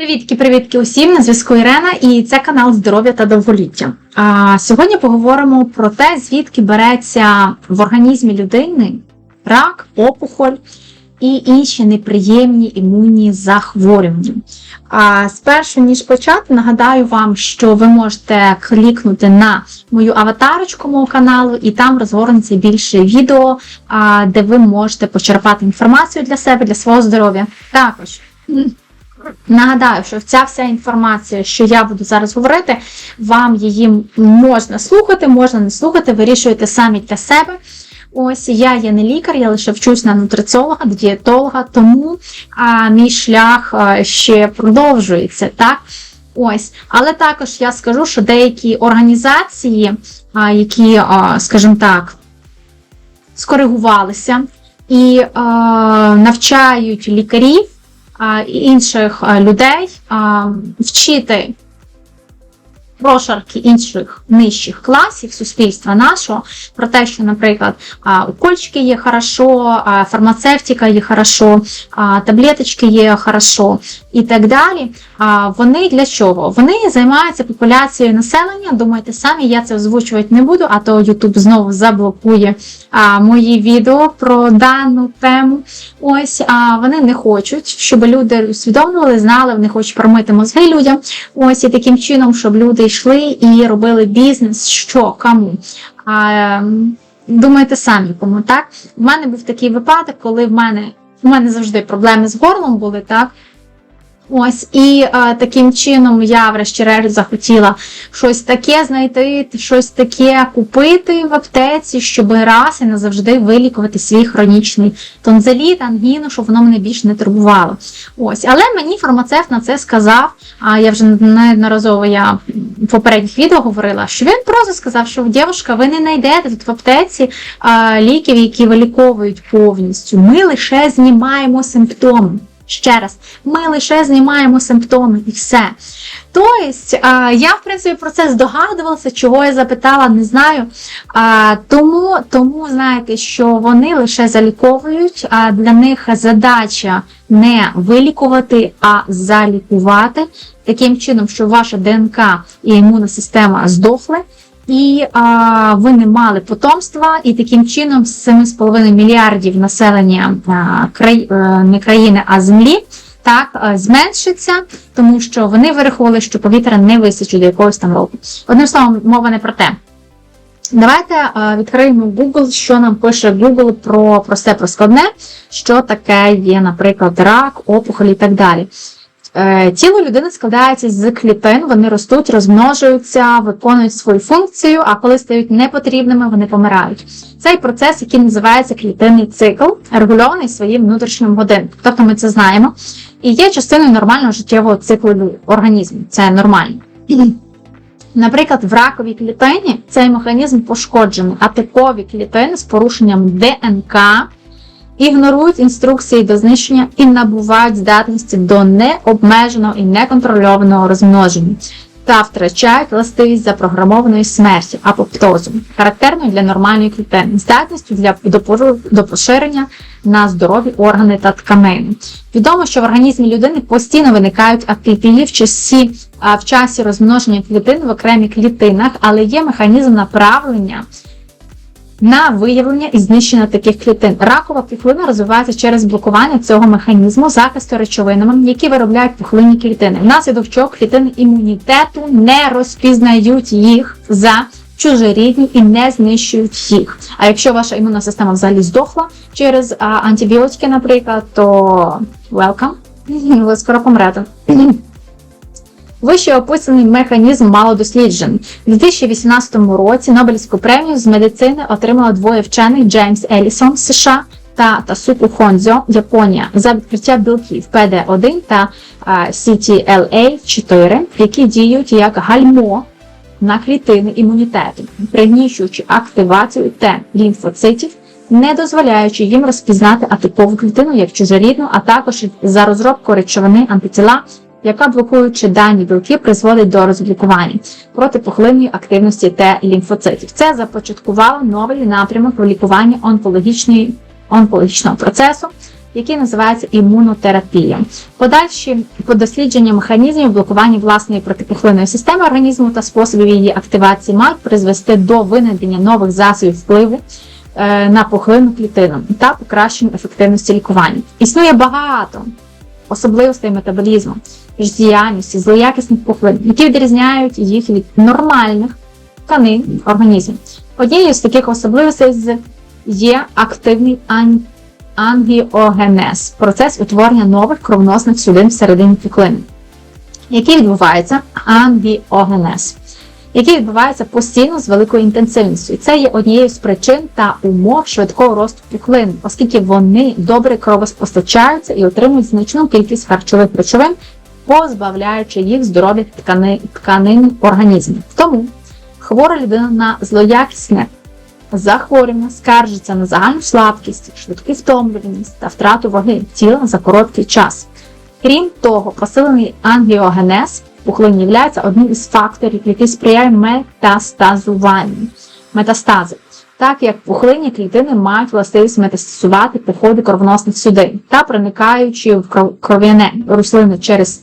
Привітки, привітки усім! На зв'язку Ірена і це канал Здоров'я та довголіття. А, сьогодні поговоримо про те, звідки береться в організмі людини рак, опухоль і інші неприємні імунні захворювання. А спершу, ніж почати, нагадаю вам, що ви можете клікнути на мою аватарочку мого каналу, і там розгорнеться більше відео, де ви можете почерпати інформацію для себе, для свого здоров'я. Також. Нагадаю, що ця вся інформація, що я буду зараз говорити, вам її можна слухати, можна не слухати, вирішуєте самі для себе. Ось я є не лікар, я лише вчусь на нутриціолога, дієтолога, тому а, мій шлях а, ще продовжується. так? Ось, але також я скажу, що деякі організації, а, які, а, скажімо так, скоригувалися і а, навчають лікарів інших людей вчити прошарки інших нижчих класів суспільства нашого про те, що, наприклад, укольчики є хорошо, фармацевтика є хорошо, таблеточки є хорошо і так далі. Вони для чого? Вони займаються популяцією населення. Думайте самі, я це озвучувати не буду, а то YouTube знову заблокує мої відео про дану тему. Ось вони не хочуть, щоб люди усвідомлювали, знали, вони хочуть промити мозги людям. Ось і таким чином, щоб люди йшли і робили бізнес, що кому. А, Думаєте самі, кому так? У мене був такий випадок, коли в мене у мене завжди проблеми з горлом були, так? Ось, і е, таким чином я, врешті-решт, захотіла щось таке знайти, щось таке купити в аптеці, щоб раз і назавжди вилікувати свій хронічний тонзиліт, ангіну, щоб воно мене більше не турбувало. Ось, але мені фармацевт на це сказав. А я вже неодноразово я в попередніх відео говорила, що він просто сказав, що дівчинка, ви не знайдете тут в аптеці а, ліків, які виліковують повністю. Ми лише знімаємо симптоми. Ще раз, ми лише знімаємо симптоми і все. Тобто, я, в принципі, про це здогадувалася, чого я запитала, не знаю. Тому, тому знаєте, що вони лише заліковують, а для них задача не вилікувати, а залікувати. Таким чином, щоб ваша ДНК і імунна система здохли. І а, ви не мали потомства, і таким чином з 7,5 мільярдів населення а, край, а, не країни, а землі так зменшиться, тому що вони вирахували, що повітря не вистачить до якогось там року. Одним словом, мова не про те. Давайте відкриємо Google, що нам пише Google про просте про складне, що таке є, наприклад, рак, опухоль і так далі. Е, тіло людини складається з клітин, вони ростуть, розмножуються, виконують свою функцію, а коли стають непотрібними, вони помирають. Цей процес, який називається клітинний цикл, регульований своїм внутрішнім годинком. Тобто ми це знаємо. І є частиною нормального життєвого циклу організму. Це нормально. Наприклад, в раковій клітині цей механізм пошкоджений, а типові клітини з порушенням ДНК ігнорують інструкції до знищення і набувають здатності до необмеженого і неконтрольованого розмноження та втрачають властивість запрограмованої смерті апоптозу, характерною для нормальної клітини, здатністю для до поширення на здорові органи та тканини. Відомо, що в організмі людини постійно виникають аклітії в часі в часі розмноження клітин в окремих клітинах, але є механізм направлення на виявлення і знищення таких клітин. Ракова пухлина розвивається через блокування цього механізму захисту речовинами, які виробляють пухлинні клітини. Внаслідок чого клітини імунітету не розпізнають їх за чужорідні і не знищують їх. А якщо ваша імунна система взагалі здохла через антибіотики, наприклад, то welcome, ви скоро помрете. Вище описаний механізм мало досліджений. У 2018 році Нобелівську премію з медицини отримали двоє вчених Джеймс Елісон США та Тасуку Хонзо, Японія, за відкриття білків PD1 та CTLA4, які діють як гальмо на клітини імунітету, пригнічуючи активацію Т лімфоцитів, не дозволяючи їм розпізнати атипову клітину як чужорідну, а також за розробку речовини антитіла яка, блокуючи дані білки, призводить до розблокування протипухлинної активності Т лімфоцитів. Це започаткувало новий напрямок в лікуванні онкологічного процесу який називається імунотерапія. Подальші по дослідження механізмів блокування власної протипухлинної системи організму та способів її активації мають призвести до винайдення нових засобів впливу е, на пухлинну клітину та покращення ефективності лікування. Існує багато особливостей метаболізму, життєдіяльності, злоякісних пухлин, які відрізняють їх від нормальних тканин організму. Однією з таких особливостей є активний ан- ангіогенез, процес утворення нових кровоносних судин всередині пухлини, який відбувається ангіогенез, який відбувається постійно з великою інтенсивністю. І це є однією з причин та умов швидкого росту пухлин, оскільки вони добре кровоспостачаються і отримують значну кількість харчових речовин, позбавляючи їх здоров'я ткани, тканин організму. Тому хвора людина на злоякісне захворювання скаржиться на загальну слабкість, швидку втомлюваність та втрату ваги тіла за короткий час. Крім того, посилений ангіогенез пухлин є одним із факторів, який сприяє метастазуванню. Метастази. Так як пухлинні клітини мають властивість метастазувати походи кровоносних судин та проникаючи в кров'яне руслини через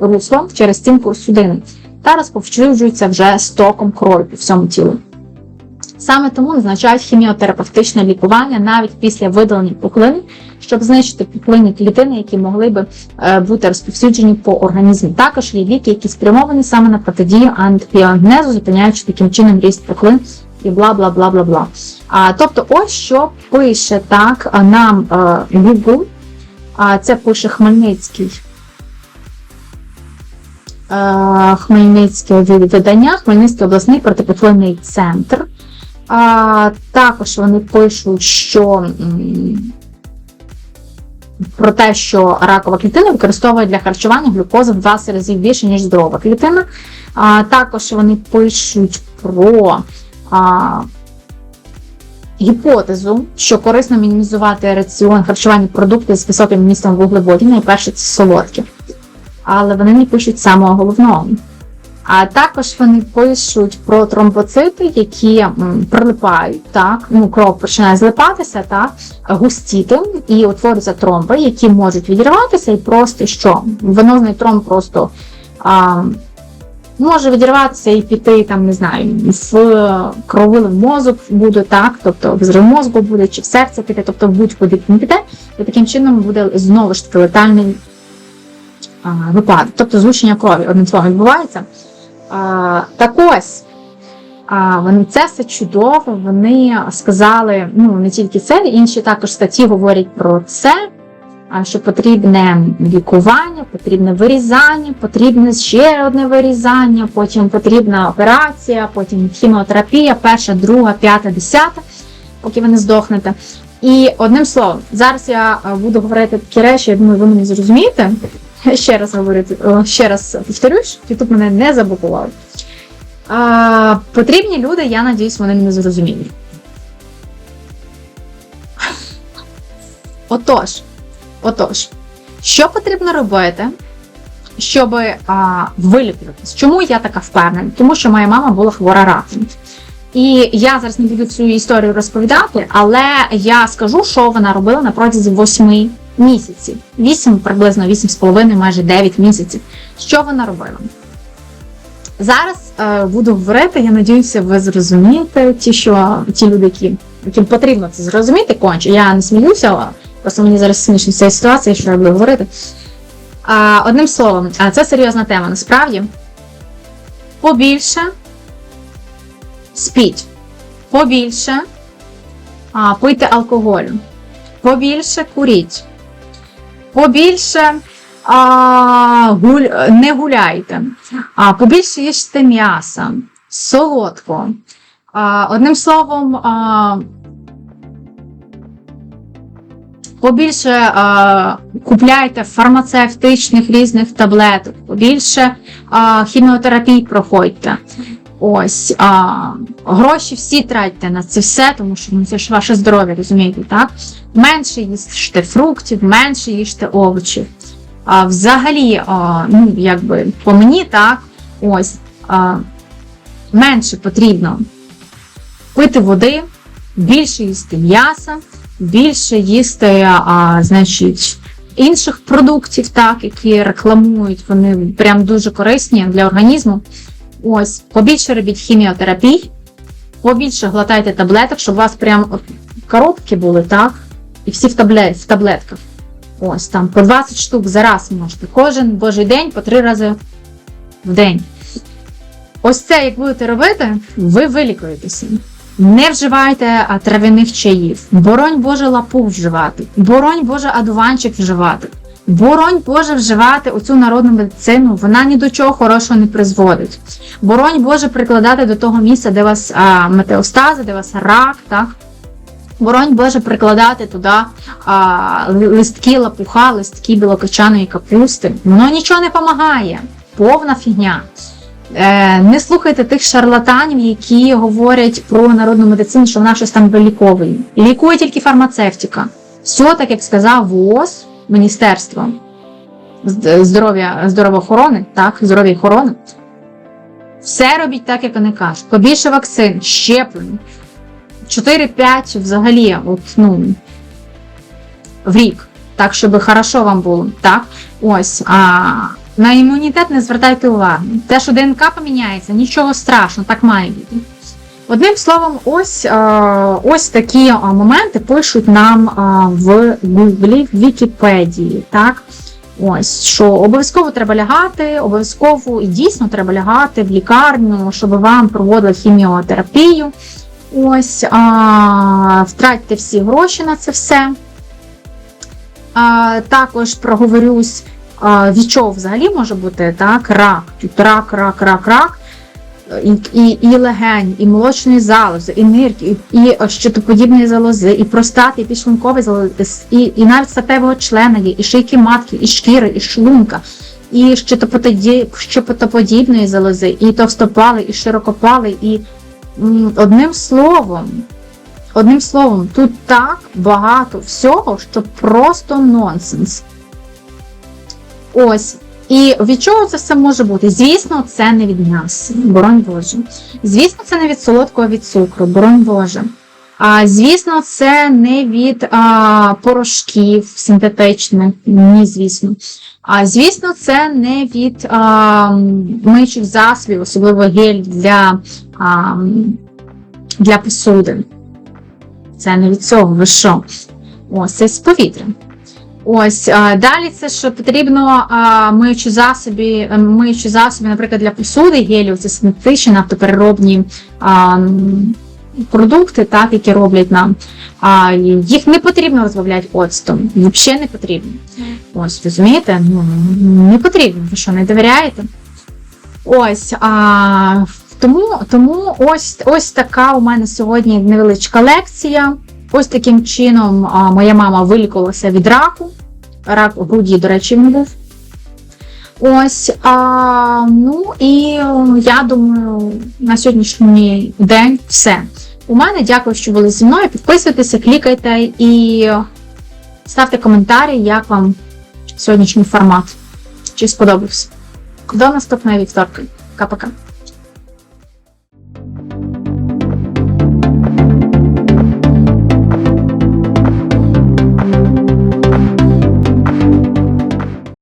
русло, через стінку судини та розповсюджуються вже стоком крові по всьому тілу. Саме тому назначають хіміотерапевтичне лікування навіть після видалення пухлини, щоб знищити пухлинні клітини, які могли би е, бути розповсюджені по організмі. Також є ліки, які спрямовані саме на протидію антипіогнезу, зупиняючи таким чином ріст пухлин і бла бла бла бла бла. А, тобто, ось що пише так нам е, Google, а, це пише Хмельницький. Е, Хмельницьке видання, Хмельницький обласний протипухлинний центр. А, також вони пишуть, що про те, що ракова клітина використовує для харчування глюкозу в 20 разів більше, ніж здорова клітина. А, також вони пишуть про а, гіпотезу, що корисно мінімізувати раціон харчування продуктів з високим вмістом вуглеводів, найперше це солодкі. Але вони не пишуть самого головного. А також вони пишуть про тромбоцити, які прилипають, так, ну, кров починає злипатися, так, густіти, і утворюються тромби, які можуть відірватися, і просто що? Венозний тромб просто а, може відірватися і піти, там, не знаю, в кровили мозок буде, так, тобто взрив мозку буде, чи в серце піти, тобто будь-куди він піде, і таким чином буде знову ж таки летальний випадок, тобто злучення крові одним словом відбувається. А, так ось, а, вони це все чудово. Вони сказали, ну не тільки це, інші також статті говорять про це, що потрібне лікування, потрібне вирізання, потрібне ще одне вирізання, потім потрібна операція, потім хіміотерапія, перша, друга, п'ята, десята, поки ви не здохнете. І одним словом, зараз я буду говорити такі речі, я думаю, ви мене зрозумієте. Ще раз говорити, ще раз повторюсь, YouTube мене не заблокував. А, потрібні люди, я надіюсь, вони мене зрозуміють. Отож, отож, що потрібно робити, щоб а? Чому я така впевнена? Тому що моя мама була хвора раком. І я зараз не буду цю історію розповідати, але я скажу, що вона робила на протязі восьми місяців. Вісім, приблизно 8,5, майже 9 місяців. Що вона робила? Зараз е, буду говорити, я надіюся, ви зрозумієте ті, що ті люди, які, яким потрібно це зрозуміти, конче. Я не сміюся, але просто мені зараз смішно ця ситуація, що я буду говорити. А, одним словом, це серйозна тема, насправді. Побільше спіть, побільше а, пийте алкоголю, побільше куріть, побільше а, гуль, не гуляйте, а, побільше їжте м'яса, солодко. А, одним словом, а, побільше а, купляйте фармацевтичних різних таблеток, побільше а, хіміотерапій проходьте. Ось а, гроші всі тратьте на це все, тому що ну, це ж ваше здоров'я, розумієте, так? Менше їжте фруктів, менше їжте овочів. А, взагалі, а, ну, якби по мені, так, ось а, менше потрібно пити води, більше їсти м'яса, більше їсти, а, значить, інших продуктів, так, які рекламують, вони прям дуже корисні для організму. Ось, побільше робіть хіміотерапій, побільше глотайте таблеток, щоб у вас прям коробки були, так? І всі в, таблет, в таблетках. Ось там по 20 штук за раз можете. Кожен божий день по 3 рази в день. Ось це, як будете робити, ви вилікуєтеся. Не вживайте трав'яних чаїв. Боронь Боже лапу вживати. Боронь Боже адуванчик вживати. Боронь Боже вживати оцю народну медицину, вона ні до чого хорошого не призводить. Боронь Боже прикладати до того місця, де вас а, метеостази, де вас рак, так? Боронь Боже прикладати туди а, листки лапуха, листки білокочаної капусти. Воно нічого не допомагає. Повна фігня. Е, не слухайте тих шарлатанів, які говорять про народну медицину, що вона щось там виліковує. Лікує тільки фармацевтика. Все, так як сказав ВОЗ, Міністерство здоров'я, здоровоохорони, так, здоров'я і охорони. Все робіть так, як вони кажуть. Побільше вакцин, щеплень. 4-5 взагалі, от, ну, в рік. Так, щоб хорошо вам було. Так? Ось. А, на імунітет не звертайте уваги. Те, що ДНК поміняється, нічого страшного, так має бути. Одним словом, ось, е, ось такі е, моменти пишуть нам е, в Гуглі, в Вікіпедії. Так? Ось, що обов'язково треба лягати, обов'язково і дійсно треба лягати в лікарню, щоб вам проводили хіміотерапію. Ось, а, втратьте всі гроші на це все. А, також проговорюсь, а, від чого взагалі може бути так, рак. Рак, рак, рак, рак. І, і, і легень, і молочної залози, і нирки, і, і щитоподібної залози, і простати, і підшлункові залози, і, і навіть статевого члена є, і шийки матки, і шкіри, і шлунка, і щитоподіб- щитоподібної залози, і товстопали, і широкопали, і Одним словом, одним словом, тут так багато всього, що просто нонсенс. Ось. І від чого це все може бути? Звісно, це не від м'яса, боронь Боже. Звісно, це не від солодкого від цукру, боронь Боже. А, звісно, це не від а, порошків синтетичних, ні, звісно. А звісно, це не від а, миючих засобів, особливо гель для, а, для посуди. Це не від цього, ви що? Ось це з повітря. Ось далі це що потрібно миючі засоби, е, миючі засоби, наприклад, для посуди, гелів, це синтетичні нафтопереробні продукти, так, які роблять нам. А, їх не потрібно розбавляти оцтом. Взагалі не потрібно. Ось, розумієте? Ну, не потрібно, ви що, не довіряєте? Ось, а, тому, тому ось, ось така у мене сьогодні невеличка лекція. Ось таким чином моя мама вилікувалася від раку. Рак груді, до речі, він був. Ось, а, ну і я думаю, на сьогоднішній день все. У мене дякую, що були зі мною. Підписуйтеся, клікайте і ставте коментарі, як вам сьогоднішній формат. Чи сподобався. До наступної вівторки. Пока-пока.